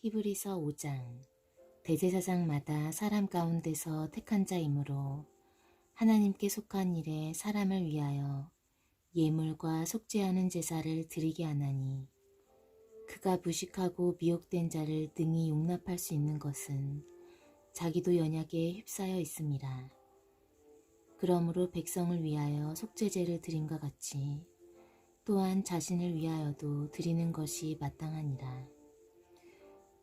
히브리서 5장 대제사장마다 사람 가운데서 택한 자이므로 하나님께 속한 일에 사람을 위하여 예물과 속죄하는 제사를 드리게 하나니 그가 무식하고 미혹된 자를 능히 용납할 수 있는 것은 자기도 연약에 휩싸여 있습니다. 그러므로 백성을 위하여 속죄제를 드림과 같이 또한 자신을 위하여도 드리는 것이 마땅하니라.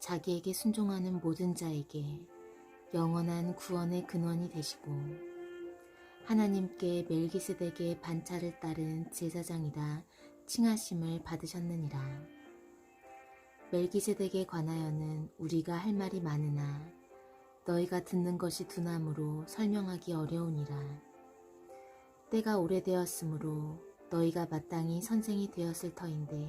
자기에게 순종하는 모든 자에게 영원한 구원의 근원이 되시고 하나님께 멜기세덱의 반차를 따른 제사장이라 칭하심을 받으셨느니라. 멜기세덱에 관하여는 우리가 할 말이 많으나 너희가 듣는 것이 두나무로 설명하기 어려우니라. 때가 오래되었으므로 너희가 마땅히 선생이 되었을 터인데